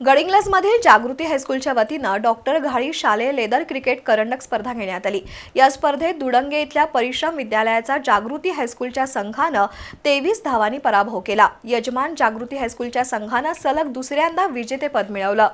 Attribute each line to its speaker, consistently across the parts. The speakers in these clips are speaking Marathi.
Speaker 1: गडिंग्लजमधील जागृती हायस्कूलच्या वतीनं डॉक्टर घाळी शालेय लेदर क्रिकेट करंडक स्पर्धा घेण्यात आली. या स्पर्धेत दुडंगे इथल्या परिश्रम विद्यालयाचा जागृती हायस्कूलच्या संघानं तेवीस धावांनी पराभव केला. यजमान जागृती हायस्कूलच्या संघानं सलग दुसऱ्यांदा विजेतेपद मिळवलं.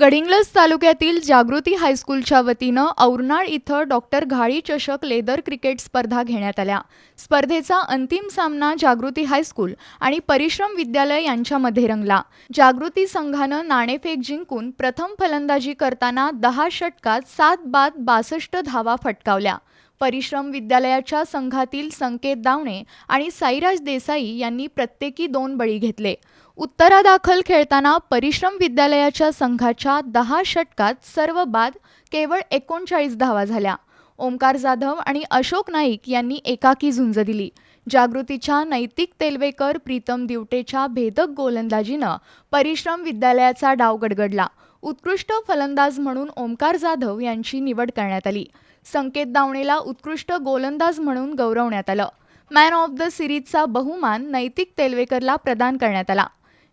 Speaker 2: गडिंग्लज तालुक्यातील जागृती हायस्कूलच्या वतीनं औरनाळ इथं डॉक्टर घाळी चषक लेदर क्रिकेट स्पर्धा घेण्यात आल्या. स्पर्धेचा अंतिम सामना जागृती हायस्कूल आणि परिश्रम विद्यालय यांच्यामध्ये रंगला. जागृती संघानं नाणेफेक जिंकून प्रथम फलंदाजी करताना दहा षटकात सात बाद बासष्ट धावा फटकावल्या. परिश्रम विद्यालयाच्या संघातील संकेत दावणे आणि साईराज देसाई यांनी प्रत्येकी दोन बळी घेतले. उत्तरादाखल खेळताना परिश्रम विद्यालयाच्या संघाच्या दहा षटकात सर्व बाद केवळ एकोणचाळीस धावा झाल्या. ओमकार जाधव आणि अशोक नाईक यांनी एकाकी झुंज दिली. जागृतीच्या नैतिक तेलवेकर प्रीतम दिवटेच्या भेदक गोलंदाजीनं परिश्रम विद्यालयाचा डाव गडगडला. उत्कृष्ट फलंदाज म्हणून ओमकार जाधव यांची निवड करण्यात आली. संकेत दावणेला उत्कृष्ट गोलंदाज म्हणून गौरवण्यात आलं. मॅन ऑफ द सिरीजचा बहुमान नैतिक तेलवेकरला प्रदान करण्यात आला.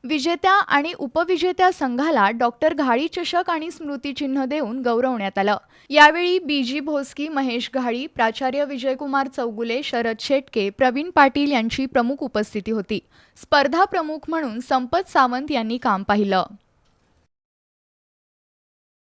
Speaker 2: विजेत्या आणि उपविजेत्या संघाला डॉक्टर घाळी चषक आणि स्मृतिचिन्ह देऊन गौरवण्यात आलं. यावेळी बीजी भोसकी महेश घाळी प्राचार्य विजयकुमार चौगुले शरद शेटके प्रवीण पाटील यांची प्रमुख उपस्थिती होती. स्पर्धा प्रमुख म्हणून संपत सावंत यांनी काम पाहिलं.